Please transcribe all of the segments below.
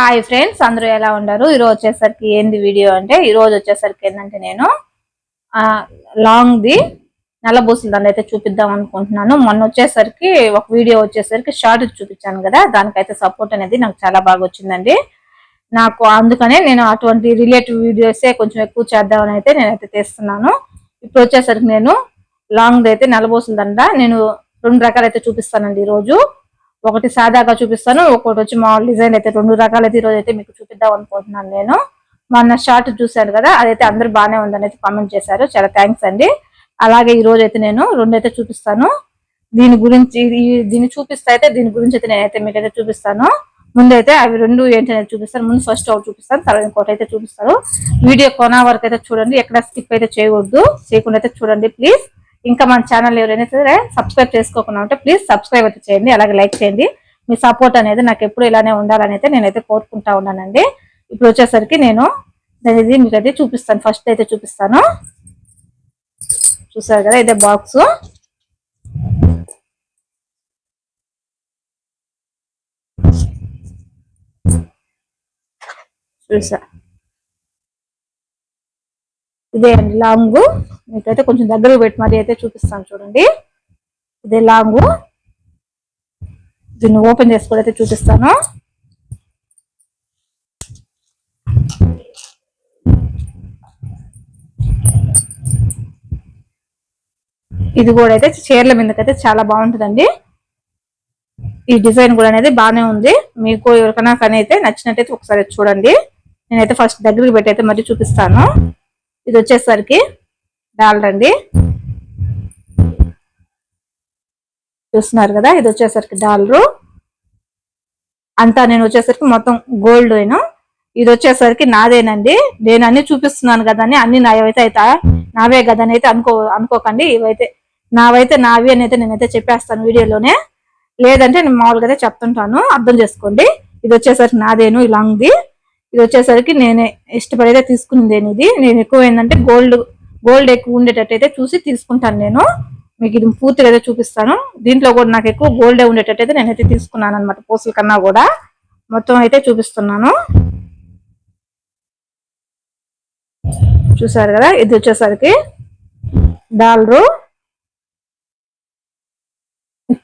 Hi friends అందరూ ఎలా ఉన్నారు? ఈరోజు వచ్చేసరికి ఏంది వీడియో అంటే ఈరోజు వచ్చేసరికి ఏంటంటే నేను లాంగ్ ది నల్లబూసలు దాన్ని అయితే చూపిద్దాం అనుకుంటున్నాను. మొన్న వచ్చేసరికి ఒక వీడియో వచ్చేసరికి షార్ట్ చూపించాను కదా దానికైతే సపోర్ట్ అనేది నాకు చాలా బాగా వచ్చిందండి. నాకు అందుకనే నేను అటువంటి రిలేటివ్ వీడియోసే కొంచెం ఎక్కువ చేద్దామని అయితే నేనైతే తీస్తున్నాను ఇప్పుడు వచ్చేసరికి నేను లాంగ్ది అయితే నల్లబూసల దండ నేను రెండు రకాలైతే చూపిస్తానండి ఈ రోజు ఒకటి సాదాగా చూపిస్తాను ఒకటి వచ్చి మామూలు డిజైన్ అయితే రెండు రకాలు అయితే ఈరోజు అయితే మీకు చూపిద్దాం అనుకుంటున్నాను నేను. మొన్న షార్ట్ చూశాను కదా అదైతే అందరు బాగానే ఉందని అయితే కామెంట్ చేశారు. చాలా థ్యాంక్స్ అండి. అలాగే ఈ రోజు అయితే నేను రెండు అయితే చూపిస్తాను. దీని గురించి దీన్ని చూపిస్తే అయితే దీని గురించి అయితే నేనైతే మీకు అయితే చూపిస్తాను. ముందైతే అవి రెండు ఏంటి చూపిస్తాను. ముందు ఫస్ట్ ఒకటి చూపిస్తాను తర్వాత ఇంకోటి అయితే చూపిస్తాను. వీడియో కొన వరకు అయితే చూడండి ఎక్కడ స్కిప్ అయితే చేయకూడదు చేయకుండా అయితే చూడండి ప్లీజ్ ఇంకా మన ఛానల్ ఎవరైనా సరే సబ్స్క్రైబ్ చేసుకోకుండా ఉంటే ప్లీజ్ సబ్స్క్రైబ్ అయితే చేయండి అలాగే లైక్ చేయండి. మీ సపోర్ట్ అనేది నాకు ఎప్పుడు ఇలానే ఉండాలని అయితే నేనైతే కోరుకుంటా ఉన్నానండి. ఇప్పుడు వచ్చేసరికి నేను ఇది మీకు అయితే చూపిస్తాను. ఫస్ట్ అయితే చూపిస్తాను. చూసారు కదా ఇదే బాక్స్ చూసా. ఇదే అండి లాంగ్. మీకైతే కొంచెం దగ్గర పెట్టి మరి అయితే చూపిస్తాను చూడండి. ఇదే లాంగ్. దీన్ని ఓపెన్ చేసుకొని అయితే చూపిస్తాను. ఇది కూడా అయితే చీరల మీదకైతే చాలా బాగుంటుందండి. ఈ డిజైన్ కూడా అనేది బాగానే ఉంది. మీకు ఎవరికైనా కానీ అయితే నచ్చినట్టయితే ఒకసారి చూడండి. నేనైతే ఫస్ట్ దగ్గరికి పెట్టి అయితే మరి చూపిస్తాను. ఇది వచ్చేసరికి డాలర్ అండి చూస్తున్నారు కదా ఇది వచ్చేసరికి డాలరు. అంతా నేను వచ్చేసరికి మొత్తం గోల్డ్ అయినా ఇది వచ్చేసరికి నాదేనండి. నేను అన్ని చూపిస్తున్నాను కదా అని అన్ని నావైతే అయితే నావే కదా అని అయితే అనుకో అనుకోకండి. ఇవైతే నావైతే నావి అని అయితే నేనైతే చెప్పేస్తాను వీడియోలోనే. లేదంటే నేను మామూలుగా అయితే చెప్తుంటాను. అర్థం చేసుకోండి. ఇది వచ్చేసరికి నాదేను ఇలా ఉంది ఇది వచ్చేసరికి నేనే ఇష్టపడైతే తీసుకునేది ఇది నేను ఎక్కువ ఏంటంటే గోల్డ్ గోల్డ్ ఎక్కువ ఉండేటట్టు అయితే చూసి తీసుకుంటాను నేను. మీకు ఇది పూర్తిగా అయితే చూపిస్తాను. దీంట్లో కూడా నాకు ఎక్కువ గోల్డే ఉండేటట్టు అయితే నేనైతే తీసుకున్నాను అనమాట పూసల కన్నా కూడా మొత్తం అయితే చూపిస్తున్నాను. చూసారు కదా? ఇది వచ్చేసరికి డాలరు.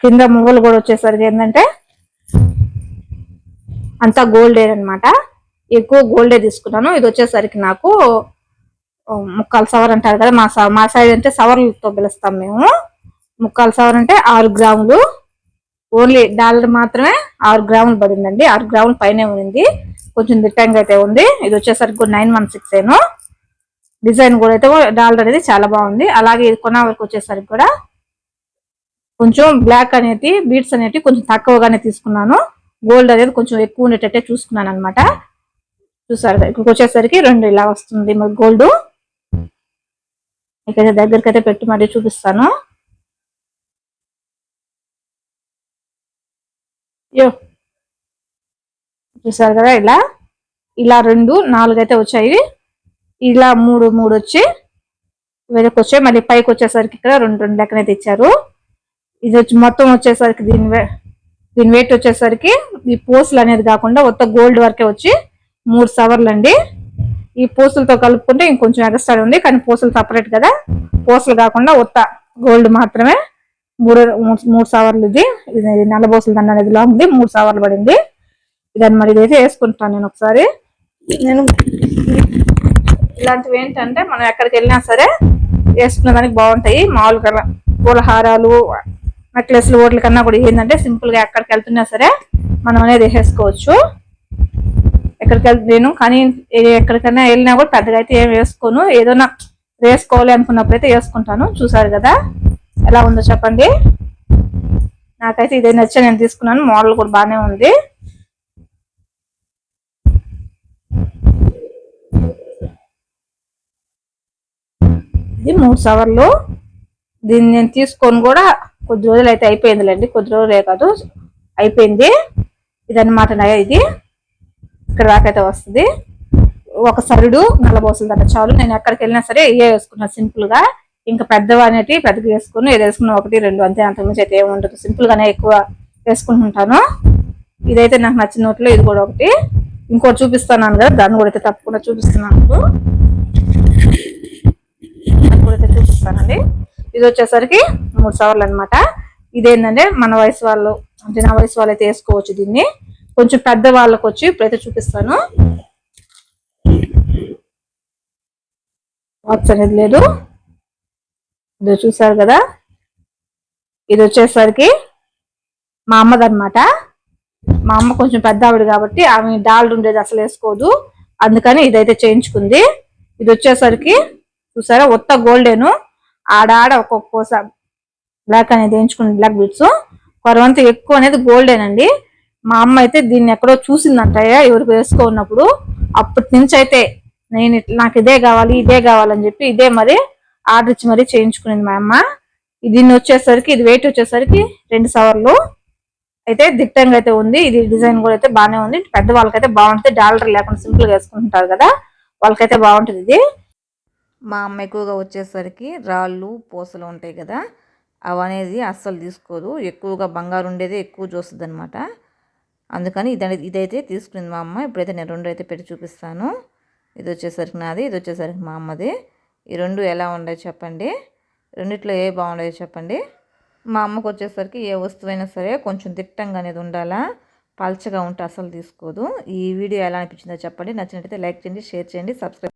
కింద మువ్వలు కూడా వచ్చేసరికి ఏంటంటే అంతా గోల్డే అన్నమాట. ఎక్కువ గోల్డే తీసుకున్నాను. ఇది వచ్చేసరికి నాకు ముక్కాలు సవర్ అంటారు కదా మా స- మా సైడ్ అంటే సవర్లతో పిలుస్తాం మేము. ముక్కాలు సవర్ అంటే ఆరు గ్రాములు. ఓన్లీ డాలర్ మాత్రమే ఆరు గ్రాములు పడిందండి. ఆరు గ్రాములు పైనే ఉంది. కొంచెం దిట్టంగా అయితే ఉంది. ఇది వచ్చేసరికి నైన్ వన్ సిక్స్ ఏను. డిజైన్ కూడా అయితే డాలర్ అనేది చాలా బాగుంది. అలాగే ఇది కొన వరకు వచ్చేసరికి కూడా కొంచెం బ్లాక్ అనేది బీట్స్ అనేవి కొంచెం తక్కువగానే తీసుకున్నాను. గోల్డ్ అనేది కొంచెం ఎక్కువ ఉండేటట్టే చూసుకున్నాను అనమాట చూసారు ఇక్కడికి వచ్చేసరికి రెండు ఇలా వస్తుంది మరి గోల్డ్. ఇక్కడ దగ్గరికి అయితే పెట్టి మరీ చూపిస్తాను. యో చూసారు కదా ఇలా? ఇలా రెండు నాలుగు అయితే వచ్చాయి. ఇలా మూడు మూడు వచ్చి వెనక్కి వచ్చాయి. మళ్ళీ పైకి వచ్చేసరికి ఇక్కడ రెండు రెండు లెక్కనైతే ఇచ్చారు. ఇది వచ్చి మొత్తం వచ్చేసరికి దీని దీని వెయిట్ వచ్చేసరికి ఈ పూసలు అనేది కాకుండా మొత్తం గోల్డ్ వరకే వచ్చి మూడు సవర్లు అండి. ఈ పూసలతో కలుపుకుంటే ఇంకొంచెం ఎగస్ట్రా ఉంది కానీ పూసలు సపరేట్ కదా. పూసలు కాకుండా ఉత్త గోల్డ్ మాత్రమే. మూడు మూడు- సవర్లు ఇది. ఇది నల్లబోసలు దండ అనేది ఇలా ఉంది మూడు సవర్లు పడింది. ఇదని మరి ఇదైతే వేసుకుంటాను నేను ఒకసారి. నేను ఇలాంటివి ఏంటంటే మనం ఎక్కడికి వెళ్ళినా సరే వేసుకునే దానికి బాగుంటాయి. మామూలుగా పూల హారాలు నెక్లెస్లు ఓట్ల కన్నా కూడా ఏంటంటే సింపుల్గా ఎక్కడికి వెళ్తున్నా సరే మనం అనేది వేసుకోవచ్చు. ఎక్కడికి వెళ్ నేను కానీ ఎక్కడికైనా వెళ్ళినా కూడా పెద్దగా అయితే ఏం వేసుకోను. ఏదైనా వేసుకోవాలి అనుకున్నప్పుడు అయితే వేసుకుంటాను. చూసారు కదా? ఎలా ఉందో చెప్పండి. నాకైతే ఇదే నచ్చ నేను తీసుకున్నాను. మోడల్ కూడా బాగానే ఉంది. ఇది మూడు సవర్లు. దీన్ని నేను తీసుకొని కూడా కొద్ది రోజులు అయితే అయిపోయిందిలేండి. కొద్ది రోజులే కాదు అయిపోయింది. ఇదన్నమాట నా ఇది. ఇక్కడ రాకైతే వస్తుంది. ఒక సరుడు నల్లబోసలు దాకా చాలు. నేను ఎక్కడికి వెళ్ళినా సరే ఇవే వేసుకున్నా సింపుల్గా. ఇంకా పెద్దవి అనేటి పెద్దగా వేసుకుని ఏది వేసుకున్నా ఒకటి రెండు అంతే. అంతకుమించి అయితే ఏమి ఉండదు. సింపుల్ గానే ఎక్కువ వేసుకుంటుంటాను. ఇదైతే నాకు నచ్చిన నోట్లో ఇది కూడా ఒకటి. ఇంకోటి చూపిస్తున్నాను కదా దాన్ని కూడా అయితే తప్పకుండా చూపిస్తున్నాను. ఇప్పుడు. దాన్ని కూడా అయితే చూపిస్తానండి. ఇది వచ్చేసరికి మూడు సవర్లు అనమాట ఇదేంటంటే మన వయసు వాళ్ళు అంటే నా వయసు వాళ్ళు అయితే వేసుకోవచ్చు దీన్ని. కొంచెం పెద్ద వాళ్ళకి వచ్చి ఇప్పుడైతే చూపిస్తాను. వాచ్ అనేది లేదు. ఇది చూసారు కదా? ఇది వచ్చేసరికి మా అమ్మదన్నమాట. మా అమ్మ కొంచెం పెద్ద ఆవిడ కాబట్టి ఆమె డాల్ ఉండేది అసలు వేసుకోదు. అందుకని ఇదైతే చేయించుకుంది. ఇది వచ్చేసరికి చూసారా? ఉత్త గోల్డెను. ఆడాడ ఒక్కొక్క బ్లాక్ అనేది వేయించుకుంది బ్లాక్ బీట్స్ కొరవంత ఎక్కువ అనేది గోల్డేనండి. మా అమ్మ అయితే దీన్ని ఎక్కడో చూసిందంటయ్యా ఎవరికి వేసుకున్నప్పుడు అప్పటి నుంచి అయితే నేను నాకు ఇదే కావాలి ఇదే కావాలని చెప్పి ఇదే మరి ఆర్డర్ ఇచ్చి మరీ చేయించుకునేది మా అమ్మ. దీన్ని వచ్చేసరికి ఇది వెయిట్ వచ్చేసరికి రెండు సవర్లు. అయితే దిట్టంగా అయితే ఉంది. ఇది డిజైన్ కూడా అయితే బాగానే ఉంది. పెద్ద వాళ్ళకైతే బాగుంటుంది. డాలర్ లేకుండా సింపుల్గా వేసుకుంటుంటారు కదా వాళ్ళకైతే బాగుంటుంది ఇది. మా అమ్మ ఎక్కువగా వచ్చేసరికి రాళ్ళు పూసలు ఉంటాయి కదా అవి అనేది అస్సలు తీసుకోదు. ఎక్కువగా బంగారు ఉండేదే ఎక్కువ చూస్తుంది అనమాట అందుకని ఇది ఇదైతే తీసుకునింది మా అమ్మ. ఇప్పుడైతే నేను రెండు అయితే పెట్టి చూపిస్తాను. ఇది వచ్చేసరికి నాది ఇది వచ్చేసరికి మా అమ్మది. ఈ రెండు ఎలా ఉన్నాయి చెప్పండి. రెండిట్లో ఏ బాగున్నాయో చెప్పండి. మా అమ్మకు వచ్చేసరికి ఏ వస్తువైనా సరే కొంచెం దిట్టంగా అనేది ఉండాలా? పల్చగా ఉంటే అసలు తీసుకోదు. ఈ వీడియో ఎలా అనిపించిందో చెప్పండి. నచ్చినట్టయితే లైక్ చేయండి షేర్ చేయండి సబ్స్క్రైబ్